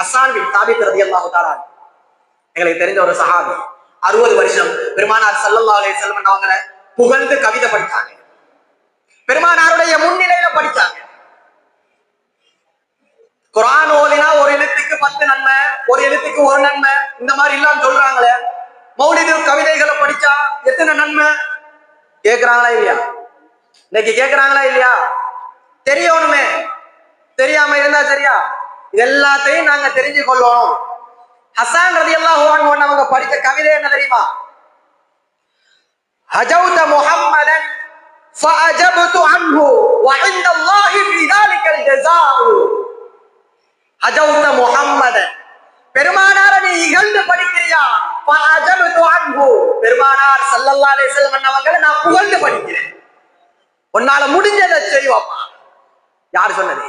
Hassan பின் Thabit ரலியல்லாஹு எங்களுக்கு தெரிஞ்ச ஒரு சஹாபி அறுபது வருஷம் பெருமானார் ஸல்லல்லாஹு அலைஹி வஸல்லம் அவங்கள புகழ்ந்து கவிதை படிச்சாங்க பெருமானாருடைய முன்னிலையில படிச்சாங்க குரான் ஓதினா ஒரு எழுத்துக்கு பத்து நன்மை ஒரு எழுத்துக்கு ஒரு நன்மை இந்த மாதிரி எல்லாம் சொல்றாங்களே. மௌலிது கவிதைகளை படிச்சா எத்தனை நன்மை? கேக்குறாங்களா இல்லையா? இன்னைக்கு கேக்குறாங்களா இல்லையா? தெரியணுமே. தெரியாம இருந்தா சரியா? இது எல்லாத்தையும் நாங்க தெரிஞ்சு கொள்ளணும் ஹசான் ரதி அல்லாஹ் அவங்க படிச்ச கவிதை என்ன தெரியுமா هجوت محمدا فأجبت عنه وعند الله في ذلك الجزاء ஹஜவுத்த முஹம்மதன் பெருமானார நீ இகழ்ந்து படிக்கிறியா ஃபஅஜபது அன்ஹு பெருமானார் ஸல்லல்லாஹு அலைஹி வஸல்லம் அவங்களை நான் புகழ்ந்து படிக்கிறேன் உன்னால முடிஞ்சதை செய்வோம்மா யார் சொன்னது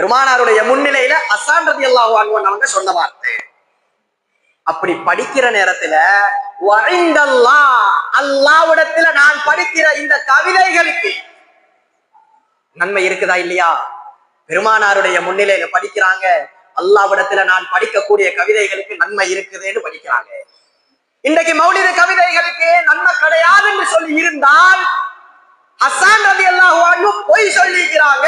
பெருமானாருடைய முன்னிலையில அசான் ரலியல்லாஹு அன்ஹு அவங்க சொன்ன வார்த்தை. அப்படி படிக்கிற நேரத்துல வரைந்தல்லா அல்லாவிடத்துல நான் படிக்கிற இந்த கவிதைகளுக்கு நன்மை இருக்குதா இல்லையா? பெருமானாருடைய முன்னிலையில படிக்கிறாங்க. அல்லாவிடத்துல நான் படிக்கக்கூடிய கவிதைகளுக்கு நன்மை இருக்குதுன்னு படிக்கிறாங்க. இன்றைக்கு மௌலித கவிதைகளுக்கு நன்மை கிடையாது என்று சொல்லி இருந்தால் அசான் ரதி அல்லாஹ் பொய் சொல்லிக்கிறாங்க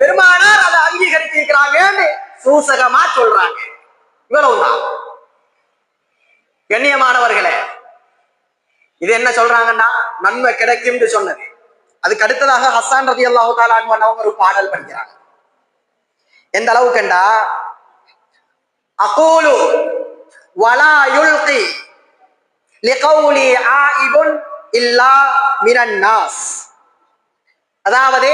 பெருமானார் அதை அங்கீகரிச்சிருக்கிறாங்கன்னு சூசகமா சொல்றாங்க. இவ்வளவுதான். கண்ணியமானவர்களே இது என்ன சொல்றாங்கன்னா நன்மை கிடைக்கும்னு சொன்னது. அதுக்கு அடுத்ததாக ஹசான் ரதி அல்லாஹு அவங்க ஒரு பாடல் படிக்கிறாங்க. எந்த அளவுக்குண்டா அகோலு வலா யுல்கி லிகௌலி ஆயிபுன் இல்லா மினன் அதாவது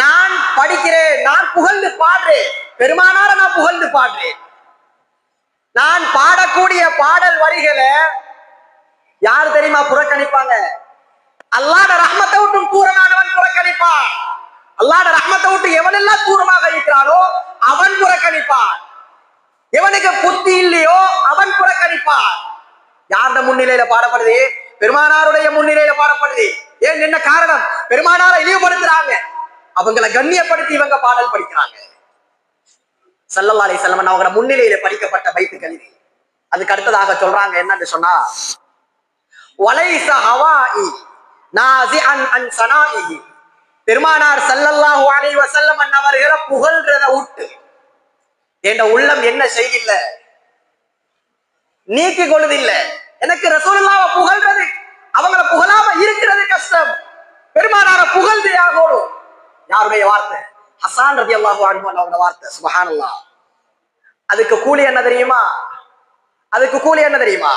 நான் படிக்கிறேன் நான் புகழ்ந்து பாடுறேன். பெருமானார நான் புகழ்ந்து பாடுறேன். நான் பாடக்கூடிய பாடல் வரிகளை யார் தெரியுமா புறக்கணிப்பாங்க? அல்லாட ரஹ்மத்தை விட்டும் தூரமானவன் புறக்கணிப்பான். அல்லாட ரஹ்மத்தை விட்டு எவனெல்லாம் தூரமாக இருக்கிறானோ அவன் புறக்கணிப்பான். எவனுக்கு புத்தி இல்லையோ அவன் புறக்கணிப்பான். யார்ட முன்னிலையில பாடப்படுது? பெருமானாருடைய முன்னிலையில பாடப்படுது. ஏன் என்ன காரணம்? பெருமானாரை இழிவுபடுத்துறாங்க. அவங்களை கண்ணியப்படுத்தி இவங்க பாடல் படிக்கிறாங்க. சல்லல்லா அலி செல்லமன் அவங்க முன்னிலையில படிக்கப்பட்ட பைத்து கல்வி அதுக்கு அடுத்ததாக சொல்றாங்க என்னன்னு சொன்னா வலைச ஹவாஇ நாசி அன் சனாஇஹி. பெருமானார் சல்லல்லாஹு அலைஹி வஸல்லம் அவர்களை புகழ்றத விட்டு என்ற உள்ளம் என்ன செய்யல நீக்கி கொள்ளுதில்ல எனக்கு ரசூலுல்லாஹ்வை புகழ்றது அவங்கள புகழாம இருக்கிறது கஷ்டம். பெருமானார புகழ்ந்து ஆகணும் யாருடைய வார்த்தை. ஹசான் ரதி அல்லாஹு அவங்க வார்த்தை. அல்லா அதுக்கு கூலி என்ன தெரியுமா? அதுக்கு கூலி என்ன தெரியுமா?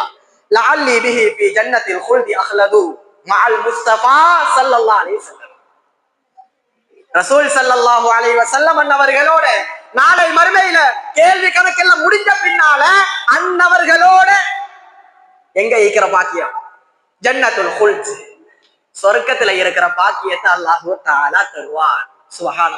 லால்லி பிஹி பி ஜன்னத்தில் ஹுல்தி அஹ்லது மஅல் முஸ்தபா ஸல்லல்லாஹு அலைஹி வஸல்லம் ரசூல் ஸல்லல்லாஹு அலைஹி வஸல்லம் அன்னவர்களோட நாளை மறுமையில கேள்வி கணக்கெல்லாம் முடிஞ்ச பின்னால அன்னவர்களோட எங்க இருக்கிற பாக்கியம் ஜன்னத்துல் குல்த் சொர்க்கத்துல இருக்கிற பாக்கியத்தை அல்லாஹு தாலா தருவான் 是我焊的